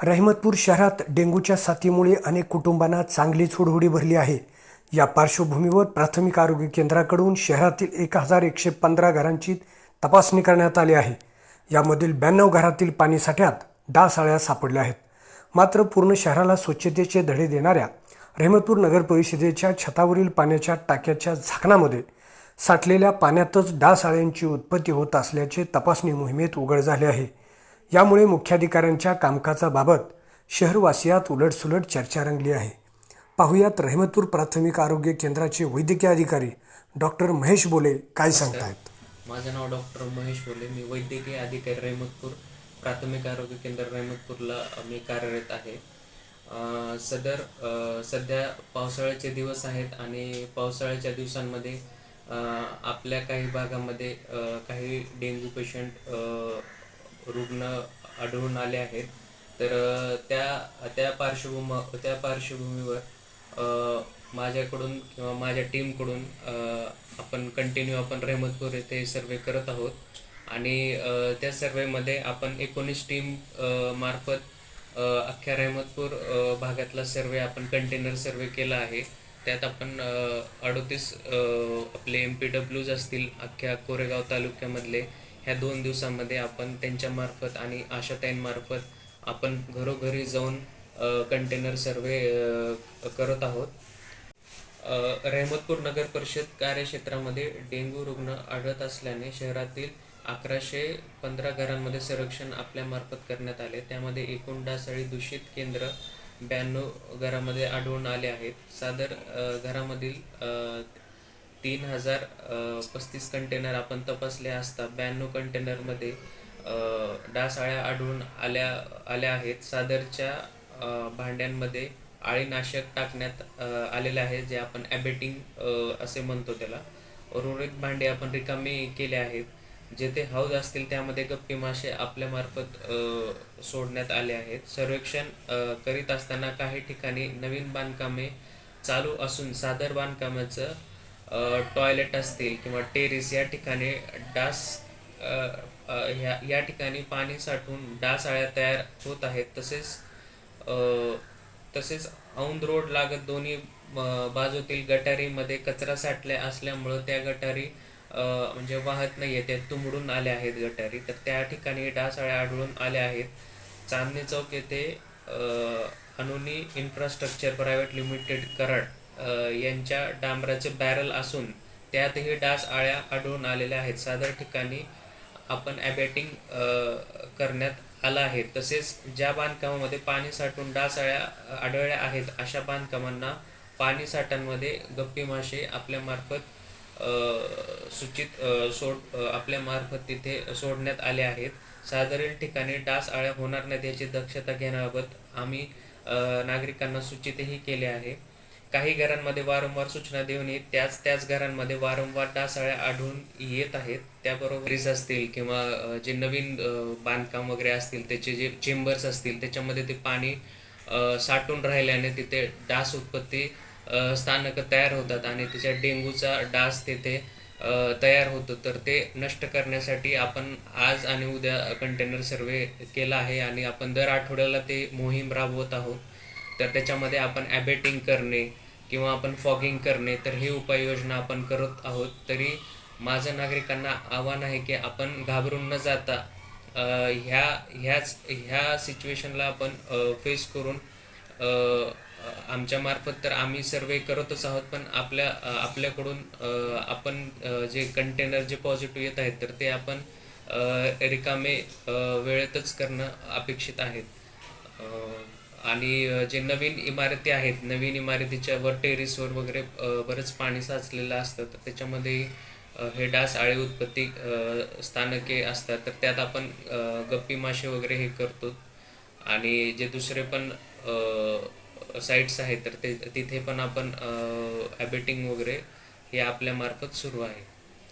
रहमतपूर शहरात डेंग्यूच्या साथीमुळे अनेक कुटुंबांना चांगलीच हुडहुडी भरली आहे. या पार्श्वभूमीवर प्राथमिक आरोग्य केंद्राकडून शहरातील एक हजार एकशे पंधरा घरांची तपासणी करण्यात आली आहे. यामधील ब्याण्णव घरातील पाणीसाठ्यात डासाळ्या सापडल्या आहेत. मात्र पूर्ण शहराला स्वच्छतेचे धडे देणाऱ्या रहमतपूर नगर परिषदेच्या छतावरील पाण्याच्या टाक्याच्या झाकणामध्ये साठलेल्या पाण्यातच डासाळ्यांची उत्पत्ती होत असल्याचे तपासणी मोहिमेत उघड झाले आहे. यामुळे मुख्याधिकाऱ्यांच्या कामकाजाबाबत शहरवासियात उलटसुलट चर्चा रंगली आहे. पाहुयात रहमतपूर प्राथमिक आरोग्य केंद्राचे वैद्यकीय अधिकारी डॉक्टर महेश बोले काय सांगतायत? माझं नाव डॉक्टर महेश बोले. मी वैद्यकीय अधिकारी रहमतपूर प्राथमिक आरोग्य केंद्र रहमतपूरला मी कार्यरत आहे. सदर सध्या पावसाळ्याचे दिवस आहेत आणि पावसाळ्याच्या दिवसांमध्ये आपल्या काही भागामध्ये काही डेंग्यू पेशंट रुग्ण आढळून आले आहेत. तर त्या त्या पार्श्वभूम त्या पार्श्वभूमीवर माझ्याकडून किंवा माझ्या टीमकडून आपण कंटिन्यू आपण रेहमतपूर येथे सर्वे करत आहोत. आणि त्या सर्वेमध्ये आपण एकोणीस टीम मार्फत अख्ख्या रेहमतपूर भागातला सर्वे आपण कंटेनर सर्वे केला आहे. त्यात आपण अडोतीस आपले एम पी डब्ल्यूज असतील अख्ख्या कोरेगाव तालुक्यामधले ह्या दोन दिवसामध्ये आपण त्यांच्यामार्फत आणि आशाताईंमार्फत आपण घरोघरी जाऊन कंटेनर सर्वे करत आहोत. रहमतपूर नगर परिषद कार्यक्षेत्रामध्ये डेंग्यू रुग्ण आढळत असल्याने शहरातील अकराशे पंधरा घरांमध्ये संरक्षण आपल्यामार्फत करण्यात आले. त्यामध्ये एकूण डासाळी दूषित केंद्र ब्याण्णव घरामध्ये आढळून आले आहेत. सादर घरामधील तीन हजार पस्तीस कंटेनर आपण तपासले असता ब्याण्णव कंटेनरमध्ये डासाळ्या आढळून आल्या आल्या आहेत. सादरच्या भांड्यांमध्ये आळीनाशक टाकण्यात आलेले आहे जे आपण ॲबेटिंग असे म्हणतो त्याला. उर्वरित भांडे आपण रिकामे केले आहेत. जेथे हौद असतील त्यामध्ये गप्पी मासे आपल्यामार्फत सोडण्यात आले आहेत. सर्वेक्षण करीत असताना काही ठिकाणी नवीन बांधकामे चालू असून सादर बांधकामाचं टॉयलेट असतील किंवा टेरेस या ठिकाणी डास ह्या या ठिकाणी पाणी साठून डास आळ्या तयार होत आहेत. तसेच तसेच औंध रोड लागत दोन्ही बाजूतील गटारीमध्ये कचरा साठल्या असल्यामुळं त्या गटारी म्हणजे वाहत नाही आहे त्या तुंबडून आल्या आहेत गटारी. तर त्या ठिकाणी डासाळ्या आढळून आल्या आहेत. चांदणी चौक येथे अनुनी इन्फ्रास्ट्रक्चर प्रायव्हेट लिमिटेड कराड यांच्या डांबराचे बॅरल असून त्यातही डास आळ्या आढळून आलेल्या आहेत. सादर ठिकाणी आपण ॲबॅटिंग करण्यात आलं आहे. तसेच ज्या बांधकामामध्ये पाणी साठून डास आळ्या आढळल्या आहेत अशा बांधकामांना पाणी साठ्यांमध्ये गप्पी मासे आपल्यामार्फत सूचित सोड आपल्यामार्फत तिथे सोडण्यात आले आहेत. साधारण ठिकाणी डास आळ्या होणार नाहीत याची दक्षता घेण्याबाबत आम्ही नागरिकांना सूचितही केले आहे. काही घरांमध्ये वारंवार सूचना देऊनही त्याच त्याच घरांमध्ये वारंवार डासाळ्या आढळून येत आहेत. त्याबरोबर असतील किंवा जे नवीन बांधकाम वगैरे असतील त्याचे जे चेंबर्स असतील त्याच्यामध्ये ते पाणी साठून राहिल्याने तिथे डास उत्पत्ती स्थानक स्थानकं तयार होतात आणि त्याच्या डेंग्यूचा डास तेथे तयार होतो. तर ते नष्ट करण्यासाठी आपण आज आणि उद्या कंटेनर सर्वे केला आहे आणि आपण दर आठवड्याला ते मोहीम राबवत आहोत. तर त्याच्यामध्ये आपण ॲबेटिंग करणे किंवा आपण फॉगिंग करणे तर ही उपाययोजना आपण करत आहोत. तरी माझं नागरिकांना आव्हान आहे की आपण घाबरून न जाता ह्या ह्याच ह्या सिच्युएशनला आपण फेस करून आमच्यामार्फत आमच्या मार्फत तर आम्ही सर्वे करतच आहोत पण आपल्या आपल्याकडून आपण जे कंटेनर जे पॉझिटिव्ह येत आहेत तर ते आपण रिकामे वेळेतच करणं अपेक्षित आहेत आणि जे नवीन इमारती आहेत नवीन इमारतीच्या वर टेरिसवर वगैरे बरंच पाणी साचलेलं असतं तर त्याच्यामध्ये हे डास आळी उत्पत्ती स्थानके असतात तर त्यात आपण गप्पी मासे वगैरे हे करतो. आणि जे दुसरे पण साईट्स आहेत तर ते तिथे पण आपण ॲबेटिंग वगैरे हे आपल्यामार्फत सुरू आहे.